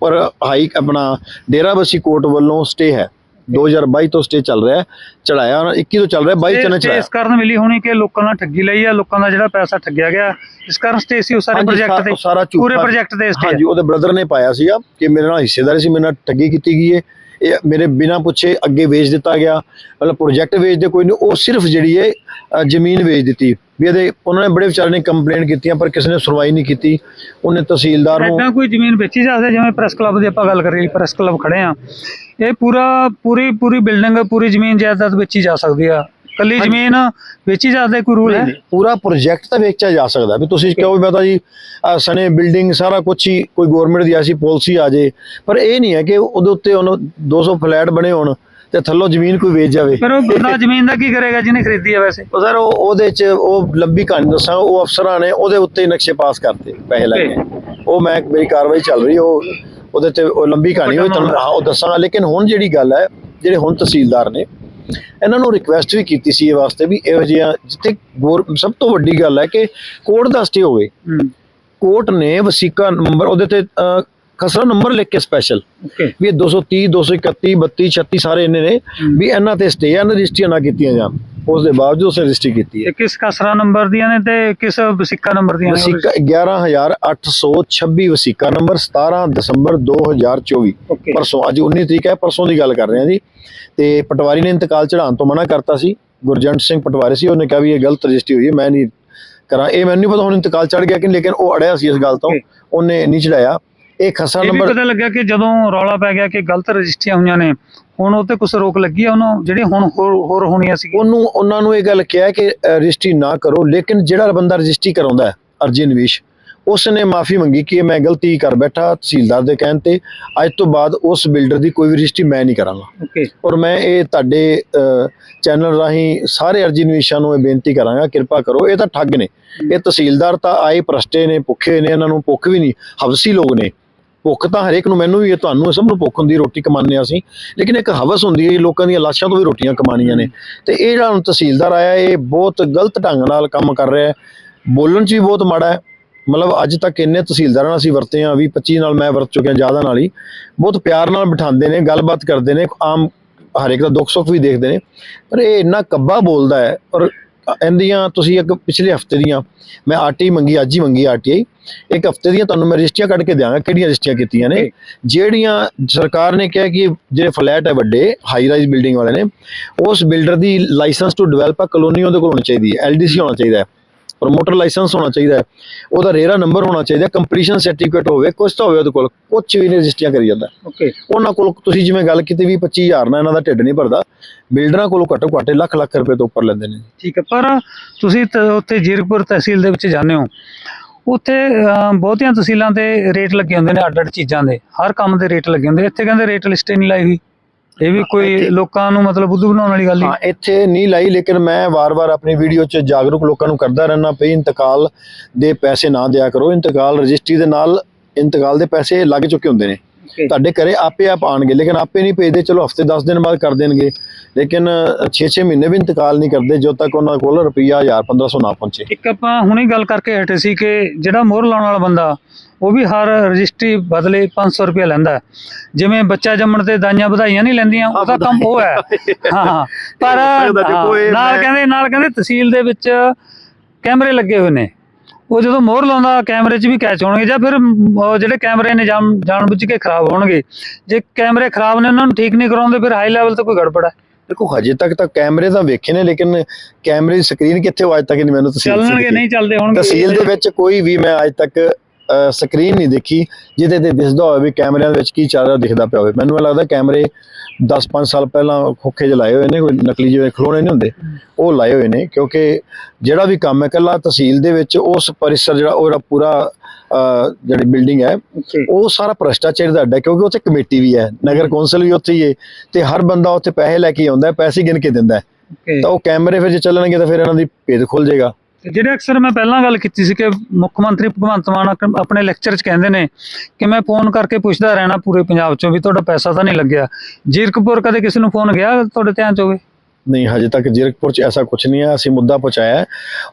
ਪਰ ਹਾਈ ਆਪਣਾ ਡੇਰਾਬੱਸੀ ਕੋਰਟ ਵੱਲੋਂ ਸਟੇ ਹੈ। 2022 ਤੋਂ ਸਟੇ ਚੱਲ ਰਿਹਾ ਹੈ ਚੜਾਇਆ 21 ਤੋਂ ਚੱਲ ਰਿਹਾ 22 ਚ ਨਾ ਚੜਾਇਆ। ਇਸ ਕਾਰਨ ਮਿਲੀ ਹੋਣੀ ਕਿ ਲੋਕਾਂ ਨਾਲ ਠੱਗੀ ਲਈ ਆ ਲੋਕਾਂ ਦਾ ਜਿਹੜਾ ਪੈਸਾ ਠੱਗਿਆ ਗਿਆ। ਇਸ ਕਾਰਨ ਸਟੇ ਸੀ ਉਹ ਸਾਰੇ ਪ੍ਰੋਜੈਕਟ ਤੇ ਪੂਰੇ ਪ੍ਰੋਜੈਕਟ ਤੇ stay ਹਾਂਜੀ ਉਹਦੇ ਬ੍ਰਦਰ ਨੇ ਪਾਇਆ ਸੀਗਾ ਕਿ ਮੇਰੇ ਨਾਲ ਹਿੱਸੇਦਾਰੀ ਸੀ ਮੇਰੇ ਨਾਲ ਠੱਗੀ ਕੀਤੀ ਗਈ ਹੈ। ਇਹ ਮੇਰੇ ਬਿਨਾ ਪੁੱਛੇ ਅੱਗੇ ਵੇਚ ਦਿੱਤਾ ਗਿਆ। ਮਤਲਬ ਪ੍ਰੋਜੈਕਟ ਵੇਚਦੇ ਕੋਈ ਨਹੀਂ ਉਹ ਸਿਰਫ ਜਿਹੜੀ ਹੈ ਜ਼ਮੀਨ ਵੇਚ ਦਿੱਤੀ। ਵੀ ਇਹਦੇ ਉਹਨਾਂ ਨੇ ਬੜੇ ਵਿਚਾਰੇ ਨੇ ਕੰਪਲੇਂਟ ਕੀਤੀਆਂ ਪਰ ਕਿਸੇ ਨੇ ਸੁਣਵਾਈ ਨਹੀਂ ਕੀਤੀ। ਉਹਨੇ ਤਹਿਸੀਲਦਾਰ ਨੂੰ ਕੋਈ ਜ਼ਮੀਨ ਵੇਚੀ ਜਾ ਸਕਦੀ ਜਿਵੇਂ ਪ੍ਰੈਸ ਕਲੱਬ ਦੀ ਆਪਾਂ ਗੱਲ ਕਰੀਏ ਪ੍ਰੈਸ ਕਲੱਬ ਖੜੇ ਆ। ਇਹ ਪੂਰਾ ਪੂਰੀ ਪੂਰੀ ਬਿਲਡਿੰਗ ਪੂਰੀ ਜ਼ਮੀਨ ਜਾਇਦਾਦ ਵੇਚੀ ਜਾ ਸਕਦੀ ਆ। ਕੱਲੀ ਜ਼ਮੀਨ ਵੇਚੀ ਜਾ ਸਕਦੀ ਕੋਈ ਰੂਲ ਹੈ? ਪੂਰਾ ਪ੍ਰੋਜੈਕਟ ਤਾਂ ਵੇਚਿਆ ਜਾ ਸਕਦਾ। ਵੀ ਤੁਸੀਂ ਕਹੋ ਵੀ ਮੈਂ ਤਾਂ ਜੀ ਸਣੇ ਬਿਲਡਿੰਗ ਸਾਰਾ ਕੁਝ ਹੀ ਕੋਈ ਗਵਰਨਮੈਂਟ ਦੀ ਐਸੀ ਪਾਲਿਸੀ ਆ ਜੇ। ਪਰ ਇਹ ਨਹੀਂ ਹੈ ਕਿ ਉਹਦੇ ਉੱਤੇ ਉਹਨੂੰ 200 ਫਲੈਟ ਬਣੇ ਹੋਣ ਤੇ ਥੱਲੋਂ ਜ਼ਮੀਨ ਕੋਈ ਵੇਚ ਜਾਵੇ। ਪਰ ਉਹ ਬੰਦਾ ਜ਼ਮੀਨ ਦਾ ਕੀ ਕਰੇਗਾ ਜਿਹਨੇ ਖਰੀਦੀ ਆ ਵੈਸੇ? ਉਹ ਸਰ ਉਹ ਉਹਦੇ ਚ ਉਹ ਲੰਬੀ ਕਹਾਣੀ ਦੱਸਾਂ ਉਹ ਅਫਸਰਾਂ ਨੇ ਉਹਦੇ ਉੱਤੇ ਨਕਸ਼ੇ ਪਾਸ ਕਰਤੇ ਪੈਸੇ ਉਹ ਮੈਂ ਮੇਰੀ ਕਾਰਵਾਈ ਚੱਲ ਰਹੀ ਉਹ ਉਹਦੇ ਤੇ ਉਹ ਲੰਬੀ ਕਹਾਣੀ ਉਹ ਤੁਹਾਨੂੰ ਹਾਂ ਉਹ ਦੱਸਾਂਗਾ। ਲੇਕਿਨ ਹੁਣ ਜਿਹੜੀ ਗੱਲ ਹੈ ਜਿਹੜੇ ਹੁਣ ਤਹਿਸੀਲਦਾਰ ਨੇ ਇਹਨਾਂ ਨੂੰ ਰਿਕੁਐਸਟ ਵੀ ਕੀਤੀ ਸੀ ਇਹ ਵਾਸਤੇ ਵੀ ਇਹੋ ਜਿਹੀਆਂ ਜਿੱਥੇ ਗੌਰ- ਸਭ ਤੋਂ ਵੱਡੀ ਗੱਲ ਹੈ ਕਿ ਕੋਰਟ ਦਾ ਸਟੇ ਹੋਵੇ। ਕੋਰਟ ਨੇ ਵਸੀਕਾ ਨੰਬਰ ਉਹਦੇ ਤੇ ਖਸਰਾ ਨੰਬਰ ਲਿਖ ਕੇ ਸਪੈਸ਼ਲ ਵੀ ਇਹ 230 231 32 36 ਸਾਰੇ ਇੰਨੇ ਨੇ ਵੀ ਇਹਨਾਂ ਤੇ ਸਟੇ ਆ ਨਾ ਰਜਿਸਟਰੀਆਂ ਨਾ ਕੀਤੀਆਂ ਜਾਣ। ਉਸ ਦੇ ਬਾਵਜੂਦ ਉਸੇ ਰਜਿਸਟਰੀ ਕੀਤੀ ਹੈ। ਇਹ ਕਿਸ ਕਸਰਾ ਨੰਬਰ ਦੀਆਂ ਨੇ ਤੇ ਕਿਸ ਵਸਿੱਕਾ ਨੰਬਰ ਦੀਆਂ ਨੇ ਵਸੀਕਾ 11826 ਵਸੀਕਾ ਨੰਬਰ 17 ਦਸੰਬਰ 2024 ਓਕੇ ਪਰਸੋਂ ਅੱਜ 19 ਤਰੀਕ ਹੈ ਪਰਸੋਂ ਦੀ ਗੱਲ ਕਰ ਰਹੇ ਹਾਂ ਜੀ। ਤੇ ਪਟਵਾਰੀ ਨੇ ਇੰਤਕਾਲ ਚੜਾਉਣ ਤੋਂ ਮਨਾ ਕਰਤਾ ਸੀ। ਗੁਰਜੰਟ ਸਿੰਘ ਪਟਵਾਰੀ ਸੀ ਉਹਨੇ ਕਿਹਾ ਵੀ ਇਹ ਗਲਤ ਰਜਿਸਟਰੀ ਹੋਈ ਹੈ ਮੈਂ ਨਹੀਂ ਕਰਾਂ। ਇਹ ਮੈਨੂੰ ਨਹੀਂ ਪਤਾ ਹੁਣ ਇੰਤਕਾਲ ਚੜ ਗਿਆ ਕਿ ਲੇਕਿਨ ਉਹ ਅੜਿਆ ਸੀ ਇਸ ਗੱਲ ਤੋਂ। Okay. ਉਹਨੇ ਨਹੀਂ ਚੜਾਇਆ ਇਹ ਖਸਰਾ ਇਹ ਵੀ ਨੰਬਰ ਪਤਾ ਲੱਗਾ ਕਿ ਜਦੋਂ ਰੌਲਾ ਪੈ ਗਿਆ ਕਿ ਗਲਤ ਰਜਿਸਟਰੀਆਂ ਹੋਈਆਂ ਨੇ ਹੁਣ ਉਹ ਤੇ ਕੁਝ ਰੋਕ ਲੱਗੀ ਆ ਉਹਨੂੰ ਜਿਹੜੀ ਹੁਣ ਹੋਰ ਹੋਰ ਹੋਣੀਆਂ ਸੀ ਉਹਨੂੰ ਉਹਨਾਂ ਨੂੰ ਇਹ ਗੱਲ ਕਿਹਾ ਕਿ ਅ, ਰਜਿਸਟਰੀ ਨਾ ਕਰੋ ਲੇਕਿਨ ਜਿਹੜਾ ਬੰਦਾ ਰਜਿਸਟਰੀ ਕਰਾਉਂਦਾ ਹੈ ਅਰਜੀ ਨਿਵੇਸ਼ ਉਸ ਨੇ ਮਾਫੀ ਮੰਗੀ ਕਿ ਇਹ ਮੈਂ ਗਲਤੀ ਕਰ ਬੈਠਾ ਤਹਿਸੀਲਦਾਰ ਦੇ ਕਹਿਣ ਤੇ ਅੱਜ ਤੋਂ ਬਾਅਦ ਉਸ ਬਿਲਡਰ ਦੀ ਕੋਈ ਵੀ ਰਜਿਸਟਰੀ ਮੈਂ ਨਹੀਂ ਕਰਾਂਗਾ। ਓਕੇ ਔਰ ਮੈਂ ਇਹ ਤੁਹਾਡੇ ਚੈਨਲ ਰਾਹੀਂ ਸਾਰੇ ਅਰਜੀ ਨਿਵੇਸ਼ਾਂ ਨੂੰ ਇਹ ਬੇਨਤੀ ਕਰਾਂਗਾ ਕਿਰਪਾ ਕਰੋ ਇਹ ਤਾਂ ਠੱਗ ਨੇ। ਇਹ ਤਹਿਸੀਲਦਾਰ ਤਾਂ ਆਏ ਪ੍ਰਸਟੇ ਨੇ ਭੁੱਖੇ ਨੇ ਇਹਨਾਂ ਨੂੰ ਭੁੱਖ ਵੀ ਨਹੀਂ ਹਵਸੀ ਲੋਕ ਨੇ। ਭੁੱਖ ਤਾਂ ਹਰੇਕ ਨੂੰ ਮੈਨੂੰ ਵੀ ਇਹ ਤੁਹਾਨੂੰ ਸਭ ਨੂੰ ਭੁੱਖ ਹੁੰਦੀ, ਰੋਟੀ ਕਮਾਉਂਦੇ ਹਾਂ ਅਸੀਂ। ਲੇਕਿਨ ਇੱਕ ਹਵਸ ਹੁੰਦੀ ਹੈ ਲੋਕਾਂ ਦੀਆਂ ਲਾਸ਼ਾਂ ਤੋਂ ਵੀ ਰੋਟੀਆਂ ਕਮਾਉਣੀਆਂ ਨੇ। ਤੇ ਇਹ ਜਿਹੜਾ ਹੁਣ ਤਹਿਸੀਲਦਾਰ ਆਇਆ, ਇਹ ਬਹੁਤ ਗਲਤ ਢੰਗ ਨਾਲ ਕੰਮ ਕਰ ਰਿਹਾ ਹੈ। ਬੋਲਣ 'ਚ ਵੀ ਬਹੁਤ ਮਾੜਾ ਹੈ। ਮਤਲਬ ਅੱਜ ਤੱਕ ਇੰਨੇ ਤਹਿਸੀਲਦਾਰਾਂ ਨਾਲ ਅਸੀਂ ਵਰਤੇ ਹਾਂ 20 25 ਨਾਲ ਮੈਂ ਵਰਤ ਚੁੱਕਿਆ ਜ਼ਿਆਦਾ ਨਾਲ ਹੀ। ਬਹੁਤ ਪਿਆਰ ਨਾਲ ਬਿਠਾਉਂਦੇ ਨੇ, ਗੱਲਬਾਤ ਕਰਦੇ ਨੇ, ਆਮ ਹਰੇਕ ਦਾ ਦੁੱਖ ਸੁੱਖ ਵੀ ਦੇਖਦੇ ਨੇ। ਪਰ ਇਹ ਇੰਨਾ ਕੱਬਾ ਬੋਲਦਾ ਹੈ ਔਰ ਇਹਦੀਆਂ ਤੁਸੀਂ ਇੱਕ ਪਿਛਲੇ ਹਫ਼ਤੇ ਦੀਆਂ ਮੈਂ ਆਰਟੀ ਮੰਗੀ ਅੱਜ ਹੀ ਮੰਗੀ ਆਰਟੀਆਈ ਇੱਕ ਹਫ਼ਤੇ ਦੀਆਂ ਤੁਹਾਨੂੰ ਮੈਂ ਰਜਿਸਟਰੀਆਂ ਕੱਢ ਕੇ ਦਿਆਂਗਾ ਕਿਹੜੀਆਂ ਰਜਿਸਟਰੀਆਂ ਕੀਤੀਆਂ ਨੇ ਜਿਹੜੀਆਂ ਸਰਕਾਰ ਨੇ ਕਿਹਾ ਕਿ ਜਿਹੜੇ ਫਲੈਟ ਹੈ ਵੱਡੇ ਹਾਈ ਰਾਈਜ਼ ਬਿਲਡਿੰਗ ਵਾਲੇ ਨੇ ਉਸ builder the licence to develop a colony ਉਹਦੇ ਕੋਲ ਹੋਣੀ ਚਾਹੀਦੀ ਹੈ ਐਲਡੀਸੀ ਹੋਣਾ ਚਾਹੀਦਾ ਹੈ। ਪ੍ਰੋਮੋਟਰ ਲਾਇਸੈਂਸ ਹੋਣਾ ਚਾਹੀਦਾ ਹੈ। ਉਹਦਾ ਰੇਰਾ ਨੰਬਰ ਹੋਣਾ ਚਾਹੀਦਾ ਕੰਪਲੀਸ਼ਨ ਸਰਟੀਫਿਕੇਟ ਹੋਵੇ ਕੁਝ ਤਾਂ ਹੋਵੇ ਉਹਦੇ ਕੋਲ ਕੁਝ ਵੀ ਨਹੀਂ ਰਜਿਸਟਰੀਆਂ ਕਰੀ ਜਾਂਦਾ। ਓਕੇ ਉਹਨਾਂ ਕੋਲ ਤੁਸੀਂ ਜਿਵੇਂ ਗੱਲ ਕੀਤੀ ਵੀ 25000 ਨਾਲ ਇਹਨਾਂ ਦਾ ਢਿੱਡ ਨਹੀਂ ਭਰਦਾ ਬਿਲਡਰਾਂ ਕੋਲੋਂ ਘੱਟੋ ਘੱਟ ਲੱਖ ਲੱਖ ਰੁਪਏ ਤੋਂ ਉੱਪਰ ਲੈਂਦੇ ਨੇ। ਠੀਕ ਹੈ ਪਰ ਤੁਸੀਂ ਉੱਥੇ ਜੀਰਕਪੁਰ ਤਹਿਸੀਲ ਦੇ ਵਿੱਚ ਜਾਂਦੇ ਹੋ। ਉੱਥੇ ਬਹੁਤੀਆਂ ਤਹਿਸੀਲਾਂ ਤੇ ਰੇਟ ਲੱਗੇ ਹੁੰਦੇ ਨੇ ਅੱਡ ਅੱਡ ਚੀਜ਼ਾਂ ਦੇ ਹਰ ਕੰਮ ਦੇ ਰੇਟ ਲੱਗੇ ਹੁੰਦੇ। ਇੱਥੇ ਕਹਿੰਦੇ ਰੇਟ ਲਿਸਟ ਨਹੀਂ ਲਾਈ ਹੋਈ। ਇਹ ਵੀ ਕੋਈ ਲੋਕਾਂ ਨੂੰ ਮਤਲਬ ਬੁੱਧੂ ਬਣਾਉਣ ਵਾਲੀ ਗੱਲ ਹੀ ਹਾਂ ਇੱਥੇ ਨਹੀਂ ਲਾਈ ਲੇਕਿਨ ਮੈਂ ਵਾਰ-ਵਾਰ ਆਪਣੀ ਵੀਡੀਓ 'ਚ ਜਾਗਰੂਕ ਲੋਕਾਂ ਨੂੰ ਕਰਦਾ ਰਹਿਣਾ ਪਈ ਇੰਤਕਾਲ ਦੇ ਪੈਸੇ ਨਾ ਦਿਆ ਕਰੋ। ਇੰਤਕਾਲ ਰਜਿਸਟਰੀ ਦੇ ਨਾਲ ਇੰਤਕਾਲ ਦੇ ਪੈਸੇ ਲੱਗ ਚੁੱਕੇ ਹੁੰਦੇ ਨੇ। ਤੁਹਾਡੇ ਘਰੇ ਆਪੇ ਆਪ ਆਣਗੇ ਲੇਕਿਨ ਆਪੇ ਨਹੀਂ ਭੇਜਦੇ ਚਲੋ ਹਫ਼ਤੇ 10 ਦਿਨ ਬਾਅਦ ਕਰ ਦੇਣਗੇ। ਲੇਕਿਨ 6-6 ਮਹੀਨੇ ਵੀ ਇੰਤਕਾਲ ਨਹੀਂ ਕਰਦੇ ਜਦੋਂ ਤੱਕ ਉਹਨਾਂ ਕੋਲ ਰੁਪਈਆ 1000 1500 ਨਾ ਪਹੁੰਚੇ। ਇੱਕ ਆਪਾਂ ਹੁਣੇ ਗੱਲ ਕਰਕੇ ਹਟੇ ਸੀ ਕਿ ਜਿਹੜਾ ਮੋਹਰ ਲਾਉਣ ਵਾਲਾ ਬੰਦਾ ਉਹ ਵੀ ਹਰ ਰਜਿਸਟਰੀ ਬਦਲੇ 500 ਰੁਪਏ ਲੈਂਦਾ। ਜਿਵੇਂ ਬੱਚਾ ਜੰਮਣ ਤੇ ਦਾਈਆਂ ਵਧਾਈਆਂ ਨਹੀਂ ਲੈਂਦੀਆਂ ਉਹਦਾ ਕੰਮ ਉਹ ਹੈ। ਹਾਂ ਹਾਂ। ਪਰ ਨਾਲ ਕਹਿੰਦੇ ਨਾਲ ਕਹਿੰਦੇ ਤਹਿਸੀਲ ਦੇ ਵਿੱਚ ਕੈਮਰੇ ਲੱਗੇ ਹੋਏ ਨੇ। ਉਹ ਜਦੋਂ ਮੋਹਰ ਲਾਉਂਦਾ ਕੈਮਰੇ 'ਚ ਵੀ ਕੈਚ ਹੋਣਗੇ ਜਾਂ ਫਿਰ ਉਹ ਜਿਹੜੇ ਕੈਮਰੇ ਨੇ ਜਾਣ ਜਾਣਬੁੱਝ ਕੇ ਖਰਾਬ ਹੋਣਗੇ। ਜੇ ਕੈਮਰੇ ਖਰਾਬ ਨੇ ਉਹਨਾਂ ਨੂੰ ਠੀਕ ਨਹੀਂ ਕਰਾਉਂਦੇ ਫਿਰ ਹਾਈ ਲੈਵਲ ਤੇ ਕੋਈ ਗੜਬੜ ਹੈ। ਦੇਖੋ ਹਜੇ ਤੱਕ ਤਾਂ ਕੈਮਰੇ ਤਾਂ ਵੇਖੇ ਨੇ ਲੇਕਿਨ ਕੈਮਰੇ ਦੀ ਸਕਰੀਨ ਕਿੱਥੇ ਹੋ ਅੱਜ ਤੱਕ ਨਹੀਂ ਮੈਨੂੰ 'ਚ ਚੱਲਣਗੇ। ਨਹੀਂ ਚੱਲਦੇ ਹੋਣਗੇ। ਤਹਿਸੀਲ ਦੇ ਵਿੱਚ ਕੋਈ ਵੀ ਮੈਂ ਅੱਜ ਤੱਕ ਸਕਰੀਨ ਨਹੀਂ ਦੇਖੀ ਜਿਹਦੇ ਤੇ ਦਿਸਦਾ ਹੋਵੇ ਵੀ ਕੈਮਰਿਆਂ ਦੇ ਵਿੱਚ ਕੀ ਚੱਲ ਰਿਹਾ ਦਿਖਦਾ ਪਿਆ ਹੋਵੇ ਮੈਨੂੰ ਇਹ ਲੱਗਦਾ ਕੈਮਰੇ 10-5 ਸਾਲ ਪਹਿਲਾਂ ਖੋਖੇ ਜਿਹੇ ਲਾਏ ਹੋਏ ਨੇ ਕੋਈ ਨਕਲੀ ਜਿਵੇਂ ਖਲੋਣੇ ਨਹੀਂ ਹੁੰਦੇ ਉਹ ਲਾਏ ਹੋਏ ਨੇ ਕਿਉਂਕਿ ਜਿਹੜਾ ਵੀ ਕੰਮ ਹੈ ਕੱਲਾ ਤਹਿਸੀਲ ਦੇ ਵਿੱਚ ਉਸ ਪਰਿਸਰ ਜਿਹੜਾ ਉਹ ਪੂਰਾ ਜਿਹੜੀ ਬਿਲਡਿੰਗ ਹੈ. ਉਹ ਸਾਰਾ ਭ੍ਰਸ਼ਟਾਚਾਰ ਦਾ ਅੱਡਾ ਕਿਉਂਕਿ ਉੱਥੇ ਕਮੇਟੀ ਵੀ ਹੈ ਨਗਰ ਕੌਂਸਲ ਵੀ ਉੱਥੇ ਹੀ ਹੈ ਤੇ ਹਰ ਬੰਦਾ ਉੱਥੇ ਪੈਸੇ ਲੈ ਕੇ ਆਉਂਦਾ ਪੈਸੇ ਗਿਣ ਕੇ ਦਿੰਦਾ. ਤਾਂ ਉਹ ਕੈਮਰੇ ਫਿਰ ਜੇ ਚੱਲਣਗੇ ਤਾਂ ਫਿਰ ਇਹਨਾਂ ਦੀ ਭੇਦ ਖੁੱਲ ਜਾਏਗਾ ਜਿਹੜੇ ਅਕਸਰ ਮੈਂ ਪਹਿਲਾਂ ਗੱਲ ਕੀਤੀ ਸੀ ਕਿ ਮੁੱਖ ਮੰਤਰੀ ਭਗਵੰਤ ਮਾਨ ਆਪਣੇ ਲੈਕਚਰ 'ਚ ਕਹਿੰਦੇ ਨੇ ਕਿ ਮੈਂ ਫੋਨ ਕਰਕੇ ਪੁੱਛਦਾ ਰਹਿਣਾ ਪੂਰੇ ਪੰਜਾਬ 'ਚੋਂ ਵੀ ਤੁਹਾਡਾ ਪੈਸਾ ਤਾਂ ਨਹੀਂ ਲੱਗਿਆ। ਜੀਰਕਪੁਰ ਕਦੇ ਕਿਸੇ ਨੂੰ ਫੋਨ ਗਿਆ ਤੁਹਾਡੇ ਧਿਆਨ 'ਚ ਹੋਵੇ? ਨਹੀਂ, ਹਜੇ ਤੱਕ ਜੀਰਕਪੁਰ ਚ ਐਸਾ ਕੁਝ ਨਹੀਂ ਹੈ ਅਸੀਂ ਮੁੱਦਾ ਪਹੁੰਚਾਇਆ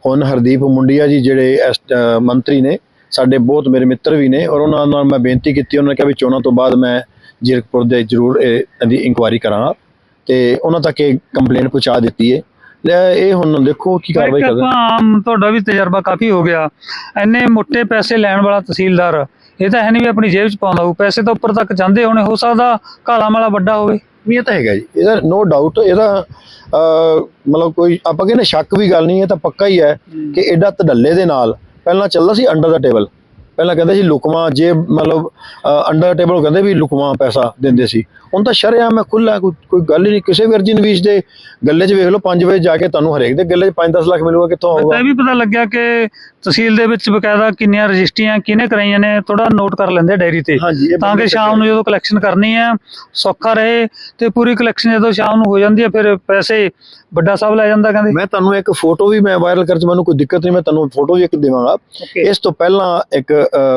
ਹੁਣ ਹਰਦੀਪ ਮੁੰਡੀਆ ਜੀ ਜਿਹੜੇ ਮੰਤਰੀ ਨੇ, ਸਾਡੇ ਬਹੁਤ ਮੇਰੇ ਮਿੱਤਰ ਵੀ ਨੇ ਔਰ ਉਹਨਾਂ ਨਾਲ ਮੈਂ ਬੇਨਤੀ ਕੀਤੀ, ਉਹਨਾਂ ਨੇ ਕਿਹਾ ਵੀ ਚੋਣਾਂ ਤੋਂ ਬਾਅਦ ਮੈਂ ਜੀਰਕਪੁਰ ਦੇ ਜ਼ਰੂਰ ਇਹਦੀ ਇਨਕੁਆਇਰੀ ਕਰਾਂਗਾ। ਤੇ ਉਹਨਾਂ ਤੱਕ ਇਹ ਕੰਪਲੇਂਟ ਪਹੁੰਚਾ ਦਿੱਤੀ ਹੈ। ਇਹ ਹੁਣ ਦੇਖੋ ਕੀ ਕਾਰਵਾਈ ਕਰਦੇ। ਆਪਾਂ ਆਮ ਤੁਹਾਡਾ ਵੀ ਤਜਰਬਾ ਕਾਫੀ ਹੋ ਗਿਆ। ਐਨੇ ਮੋٹے ਪੈਸੇ ਲੈਣ ਵਾਲਾ ਤਹਿਸੀਲਦਾਰ ਇਹ ਤਾਂ ਹੈ ਨਹੀਂ ਵੀ ਆਪਣੀ ਜੇਬ 'ਚ ਪਾਉਂਦਾ ਹੋਊ। ਪੈਸੇ ਤਾਂ ਉੱਪਰ ਤੱਕ ਜਾਂਦੇ ਹੋਣੇ ਹੋ ਸਕਦਾ ਕਾਲਾ ਮਾਲਾ ਵੱਡਾ ਹੋਵੇ। ਨਹੀਂ ਇਹ ਤਾਂ ਹੈਗਾ ਜੀ। ਇਹਦਾ ਨੋ ਡਾਊਟ ਇਹਦਾ ਮਤਲਬ ਕੋਈ ਆਪਾਂ ਕਹਿੰਦੇ ਸ਼ੱਕ ਵੀ ਗੱਲ ਨਹੀਂ ਇਹ ਤਾਂ ਪੱਕਾ ਹੀ ਹੈ ਕਿ ਐਡਾ ਧੜੱਲੇ ਦੇ ਨਾਲ ਪਹਿਲਾਂ ਚੱਲਦਾ ਸੀ ਅੰਡਰ ਦਾ ਟੇਬਲ ਪਹਿਲਾਂ ਕਹਿੰਦੇ ਸੀ ਲੁਕਵਾ ਜੇ ਮਤਲਬ ਅੰਡਰ ਟੇਬਲ ਕਹਿੰਦੇ ਵੀ ਲੁਕਵਾ ਪੈਸਾ ਦਿੰਦੇ ਸੀ। ਹੁਣ ਤਾਂ ਸ਼ਰਿਆ ਮੈਂ ਖੁੱਲਾ ਕੋਈ ਗੱਲ ਨਹੀਂ ਕਿਸੇ ਵੀ ਅਰਜੀ ਨਵੀਸ਼ ਦੇ ਗੱਲੇ 'ਚ ਵੇਖ ਲਓ 5 ਵਜੇ ਜਾ ਕੇ ਤੁਹਾਨੂੰ ਹਰੇਕ ਦੇ ਗੱਲੇ 'ਚ 5-10 ਲੱਖ ਮਿਲੂਗਾ ਕਿੱਥੋਂ ਆਊਗਾ? ਇਹ ਵੀ ਪਤਾ ਲੱਗਿਆ ਕਿ ਤਹਿਸੀਲ ਦੇ ਵਿੱਚ ਬਕਾਇਦਾ ਕਿੰਨੀਆਂ ਰਜਿਸਟਰੀਆਂ ਕਿਹਨੇ ਕਰਾਈਆਂ ਨੇ ਥੋੜਾ ਨੋਟ ਕਰ ਲੈਂਦੇ ਡਾਇਰੀ ਤੇ। ਤਾਂ ਕਿ ਸ਼ਾਮ ਨੂੰ ਜਦੋਂ ਕਲੈਕਸ਼ਨ ਕਰਨੀ ਹੈ ਸੌਖਾ ਰਹੇ ਤੇ ਪੂਰੀ ਕਲੈਕਸ਼ਨ ਜਦੋਂ ਸ਼ਾਮ ਨੂੰ ਹੋ ਜਾਂਦੀ ਹੈ ਫਿਰ ਪੈਸੇ ਵੱਡਾ ਸਾਹਿਬ ਲੈ ਜਾਂਦਾ ਕਹਿੰਦੇ। ਮੈਂ ਤੁਹਾਨੂੰ ਇੱਕ ਫੋਟੋ ਵੀ ਮੈਂ ਵਾਇਰਲ ਕਰ ਚ ਮੈਨੂੰ ਕੋਈ ਦਿੱਕਤ ਨਹੀਂ ਮੈਂ ਤੁਹਾਨੂੰ ਫੋਟੋ ਵੀ ਇੱਕ ਦੇਵਾਂਗਾ। ਇਸ ਤੋਂ ਪਹਿਲਾਂ ਇੱਕ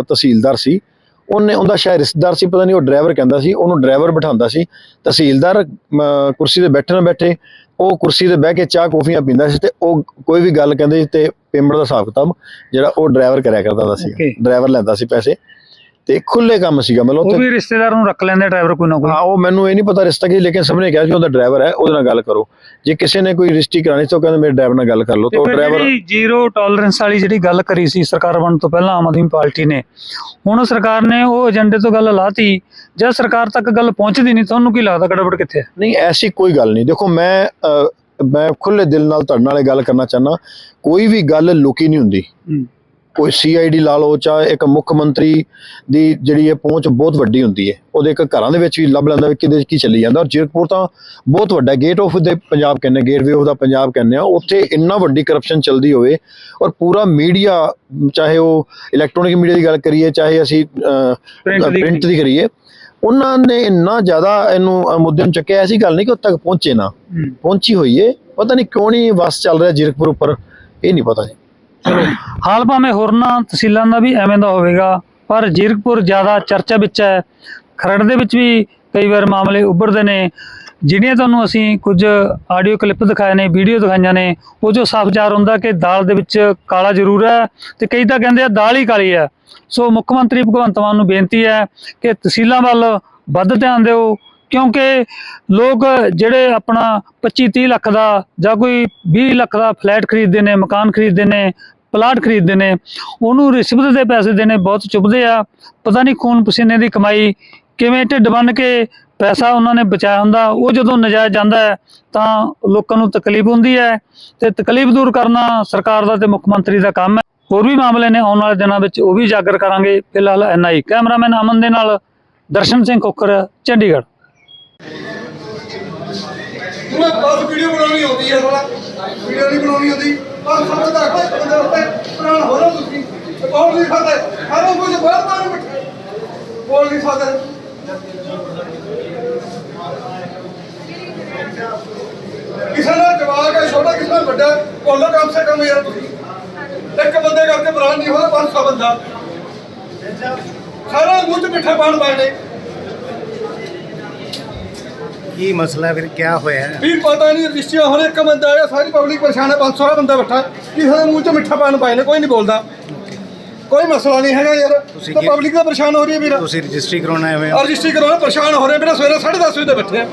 ਤਹਿਸੀਲਦਾਰ ਸੀ ਉਹਨੇ ਉਹਦਾ ਸ਼ਾਇਦ ਰਿਸ਼ਤੇਦਾਰ ਸੀ ਪਤਾ ਨਹੀਂ ਉਹ ਡਰਾਈਵਰ ਕਹਿੰਦਾ ਸੀ ਉਹਨੂੰ ਡਰਾਈਵਰ ਬਿਠਾਉਂਦਾ ਸੀ। ਤਹਿਸੀਲਦਾਰ ਕੁਰਸੀ ਤੇ ਬੈਠੇ ਨਾ ਬੈਠੇ ਉਹ ਕੁਰਸੀ ਤੇ ਬਹਿ ਕੇ ਚਾਹ ਕੌਫੀਆਂ ਪੀਂਦਾ ਸੀ ਤੇ ਉਹ ਕੋਈ ਵੀ ਗੱਲ ਕਹਿੰਦੇ ਸੀ ਤੇ ਪੇਮੈਂਟ ਦਾ ਹਿਸਾਬ ਕਿਤਾਬ ਜਿਹੜਾ ਉਹ ਡਰਾਈਵਰ ਕਰਿਆ ਕਰਦਾ ਸੀ. ਡਰਾਈਵਰ ਲੈਂਦਾ ਸੀ ਪੈਸੇ। ਤੇ ਖੁੱਲੇ ਕੰਮ ਸੀਗਾ ਮਤਲਬ ਉਹ ਉੱਥੇ ਵੀ ਰਿਸ਼ਤੇਦਾਰ ਨੂੰ ਰੱਖ ਲੈਂਦੇ ਡਰਾਈਵਰ ਕੋਈ ਨਾ ਕੋਈ। ਹਾਂ ਉਹ ਮੈਨੂੰ ਇਹ ਨਹੀਂ ਪਤਾ ਰਿਸ਼ਤਾ ਕੀ ਲੇਕਿਨ ਸਭ ਨੇ ਕਿਹਾ ਸੀ ਉਹਦਾ ਡਰਾਈਵਰ ਹੈ ਉਹਦੇ ਨਾਲ ਗੱਲ ਕਰੋ। ਜੇ ਕਿਸੇ ਨੇ ਕੋਈ ਰਿਸ਼ਤੀ ਕਰਾਣੀ ਤਾਂ ਉਹ ਕਹਿੰਦੇ ਮੇਰੇ ਡਰਾਈਵਰ ਨਾਲ ਗੱਲ ਕਰ ਲਓ ਤੇ ਉਹ ਫਿਰ ਡਰਾਈਵਰ ਜਿਹੜੀ ਜ਼ੀਰੋ ਟੋਲਰੈਂਸ ਵਾਲੀ ਜਿਹੜੀ ਗੱਲ ਕਰੀ ਸੀ ਸਰਕਾਰ ਬਣਨ ਤੋਂ ਪਹਿਲਾਂ ਆਮ ਆਦਮੀ ਪਾਰਟੀ ਨੇ ਹੁਣ ਸਰਕਾਰ ਨੇ ਉਹ ਏਜੰਡੇ ਤੋਂ ਗੱਲ ਲਾਤੀ ਜਦ ਸਰਕਾਰ ਤੱਕ ਗੱਲ ਪਹੁੰਚਦੀ ਨਹੀਂ ਤੁਹਾਨੂੰ ਕੀ ਲੱਗਦਾ ਗੜਬੜ ਕਿੱਥੇ ਹੈ? ਨਹੀਂ ਐਸੀ ਕੋਈ ਗੱਲ ਨਹੀਂ। ਦੇਖੋ ਮੈਂ ਮੈਂ ਖੁੱਲੇ ਦਿਲ ਨਾਲ ਤੁਹਾਡੇ ਨਾਲ ਇਹ ਗੱਲ ਕਰਨਾ ਚਾਹਨਾ ਕੋਈ ਵੀ ਗੱਲ ਲੁਕੀ ਨਹੀਂ ਹੁੰਦੀ। ਹੂੰ। ਕੋਈ ਸੀਆਈਡੀ ਲਾ ਲਓ ਚਾਹੇ ਇੱਕ ਮੁੱਖ ਮੰਤਰੀ ਦੀ ਜਿਹੜੀ ਇਹ ਪਹੁੰਚ ਬਹੁਤ ਵੱਡੀ ਹੁੰਦੀ ਹੈ। ਉਹਦੇ ਇੱਕ ਘਰਾਂ ਦੇ ਵਿੱਚ ਵੀ ਲੱਭ ਲੈਂਦਾ ਵੀ ਕਿਹਦੇ 'ਚ ਕੀ ਚੱਲੀ ਜਾਂਦਾ। ਔਰ ਜੀਰਕਪੁਰ ਤਾਂ ਬਹੁਤ ਵੱਡਾ ਗੇਟ ਆਫ ਦੇ ਪੰਜਾਬ ਕਹਿੰਦੇ ਗੇਟਵੇ ਆਫ ਦਾ ਪੰਜਾਬ ਕਹਿੰਦੇ ਆ। ਉੱਥੇ ਇੰਨਾ ਵੱਡੀ ਕਰਪਸ਼ਨ ਚੱਲਦੀ ਹੋਵੇ ਔਰ ਪੂਰਾ ਮੀਡੀਆ ਚਾਹੇ ਉਹ ਇਲੈਕਟ੍ਰੋਨਿਕ ਮੀਡੀਆ ਦੀ ਗੱਲ ਕਰੀਏ ਚਾਹੇ ਅਸੀਂ ਪ੍ਰਿੰਟ ਦੀ ਕਰੀਏ। ਉਹਨਾਂ ਨੇ ਇੰਨਾ ਜ਼ਿਆਦਾ ਇਹਨੂੰ ਮੁੱਦੇ ਨੂੰ ਚੱਕਿਆ। ਐਸੀ ਗੱਲ ਨਹੀਂ ਕਿ ਉੱਥੇ ਤੱਕ ਪਹੁੰਚੇ ਨਾ। ਪਹੁੰਚੀ ਹੋਈ ਏ। ਪਤਾ ਨਹੀਂ ਕਿਉਂ ਨਹੀਂ ਵਸ ਚੱਲ ਰਿਹਾ ਜੀਰਕਪੁਰ ਉੱਪਰ। ਇਹ ਨਹੀਂ ਪਤਾ ਜੀ। ਹਾਲ ਭਾਵੇਂ ਹੋਰਨਾਂ ਤਹਿਸੀਲਾਂ ਦਾ ਵੀ ਐਵੇਂ ਦਾ ਹੋਵੇਗਾ, ਪਰ ਜੀਰਕਪੁਰ ਜ਼ਿਆਦਾ ਚਰਚਾ ਵਿੱਚ ਹੈ। ਖਰੜ ਦੇ ਵਿੱਚ ਵੀ ਕਈ ਵਾਰ ਮਾਮਲੇ ਉੱਭਰਦੇ ਨੇ। ਜਿਹੜੀਆਂ ਤੁਹਾਨੂੰ ਅਸੀਂ ਕੁਝ ਆਡੀਓ ਕਲਿੱਪ ਦਿਖਾਏ ਨੇ, ਵੀਡੀਓ ਦਿਖਾਈਆਂ ਨੇ, ਉਹ ਜੋ ਸਾਫ਼ ਜ਼ਾਹਰ ਹੁੰਦਾ ਕਿ ਦਾਲ ਦੇ ਵਿੱਚ ਕਾਲਾ ਜ਼ਰੂਰ ਹੈ ਤੇ ਕਈ ਤਾਂ ਕਹਿੰਦੇ ਆ ਦਾਲ ਹੀ ਕਾਲੀ ਹੈ। ਸੋ ਮੁੱਖ ਮੰਤਰੀ ਭਗਵੰਤ ਮਾਨ ਨੂੰ ਬੇਨਤੀ ਹੈ ਕਿ ਤਹਿਸੀਲਾਂ ਵੱਲ ਵੱਧ ਧਿਆਨ ਦਿਓ। ਕਿਉਂਕਿ ਲੋਕ ਜਿਹੜੇ ਆਪਣਾ 25 30 ਲੱਖ ਦਾ ਜਾਂ ਕੋਈ 20 ਲੱਖ ਦਾ ਫਲੈਟ ਖਰੀਦਦੇ ਨੇ, ਮਕਾਨ ਖਰੀਦਦੇ ਨੇ, ਪਲਾਟ ਖਰੀਦਦੇ ਨੇ, ਉਹਨੂੰ ਰਿਸ਼ਵਤ ਦੇ ਪੈਸੇ ਦੇਣੇ ਬਹੁਤ ਚੁੱਭਦੇ ਆ। ਪਤਾ ਨਹੀਂ ਖੂਨ ਪਸੀਨੇ ਦੀ ਕਮਾਈ, ਕਿਵੇਂ ਢਿੱਡ ਬੰਨ ਕੇ ਪੈਸਾ ਉਹਨਾਂ ਨੇ ਬਚਾਇਆ ਹੁੰਦਾ, ਉਹ ਜਦੋਂ ਨਜਾਇਜ਼ ਜਾਂਦਾ ਤਾਂ ਲੋਕਾਂ ਨੂੰ ਤਕਲੀਫ ਹੁੰਦੀ ਹੈ ਤੇ ਤਕਲੀਫ ਦੂਰ ਕਰਨਾ ਸਰਕਾਰ ਦਾ ਤੇ ਮੁੱਖ ਮੰਤਰੀ ਦਾ ਕੰਮ ਹੈ। ਹੋਰ ਵੀ ਮਾਮਲੇ ਨੇ, ਆਉਣ ਵਾਲੇ ਦਿਨਾਂ ਵਿੱਚ ਉਹ ਵੀ ਉਜਾਗਰ ਕਰਾਂਗੇ। ਫਿਲਹਾਲ ਐਨਆਈ ਕੈਮਰਾਮੈਨ ਅਮਨ ਦੇ ਨਾਲ ਦਰਸ਼ਨ ਸਿੰਘ ਖੋਖਰ, ਚੰਡੀਗੜ੍ਹ। ਮੈਂ ਬਸ ਵੀਡੀਓ ਬਣਾਉਣੀ ਆਉਂਦੀ ਹੈ ਥੋੜਾ ਵੀਡੀਓ ਨਹੀਂ ਬਣਾਉਣੀ ਆਉਂਦੀ। ਬਸ ਸਭ ਦਾ ਕੋਈ ਬੰਦੇ ਉੱਤੇ ਪ੍ਰਾਣ ਹੋ ਰਿਹਾ ਤੁਸੀਂ। ਤੇ ਬੋਲ ਨਹੀਂ ਸਕਦੇ। ਹਰੋ ਕੁਝ ਬਾਹਰ ਬਾਹਰ ਬਿਠਾਏ ਬੋਲ ਨਹੀਂ ਸਕਦੇ। ਕਿਸੇ ਦਾ ਜਵਾਬ ਹੈ ਛੋਟਾ ਕਿਸੇ ਦਾ ਵੱਡਾ, ਬੋਲੋ ਕਮ ਸੇ ਕਮ ਯਾਰ ਤੁਸੀਂ। ਇੱਕ ਬੰਦੇ ਕਰਕੇ ਪ੍ਰਾਣ ਨਹੀਂ ਹੋਇਆ 500 ਬੰਦਾ। ਸਾਰਾ ਮੂੰਹ ਚ ਮਿੱਠਾ ਪਾਣ ਪਾਏ ਨੇ। ਕੀ ਮਸਲਾ ਫਿਰ ਕੀ ਹੋਇਆ? ਹੈ? ਵੀ ਪਤਾ ਨਹੀਂ ਰਿਸ਼ਤੀਆਂ ਹੁਣ ਇੱਕ ਬੰਦਾ ਆਇਆ ਸਾਰੀ ਪਬਲਿਕ ਪਰੇਸ਼ਾਨ ਹੈ 500 ਵਾਲਾ ਬੰਦਾ ਬੈਠਾ। ਕਿਸੇ ਦੇ ਮੂੰਹ 'ਚ ਮਿੱਠਾ ਪਾਣ ਪਾਏ ਨੇ ਕੋਈ ਨਹੀਂ ਬੋਲਦਾ। ਕੋਈ ਮਸਲਾ ਨਹੀਂ ਹੈਗਾ ਯਾਰ। ਤੁਸੀਂ ਤੇ ਕੀ- ਪਬਲਿਕ ਤਾਂ ਪਰੇਸ਼ਾਨ ਹੋ ਰਹੀ ਹੈ ਵੀਰ। ਤੁਸੀਂ ਰਜਿਸਟਰੀ ਕਰਾਉਣਾ ਆਏ ਹੋ? ਔਰ ਰਜਿਸਟਰੀ ਕਰਾਉਣਾ ਪਰੇਸ਼ਾਨ ਹੋ ਰਹੇ ਵੀਰ ਸਵੇਰੇ 10:30 ਵਜੇ ਤੇ ਬੈਠੇ ਆ।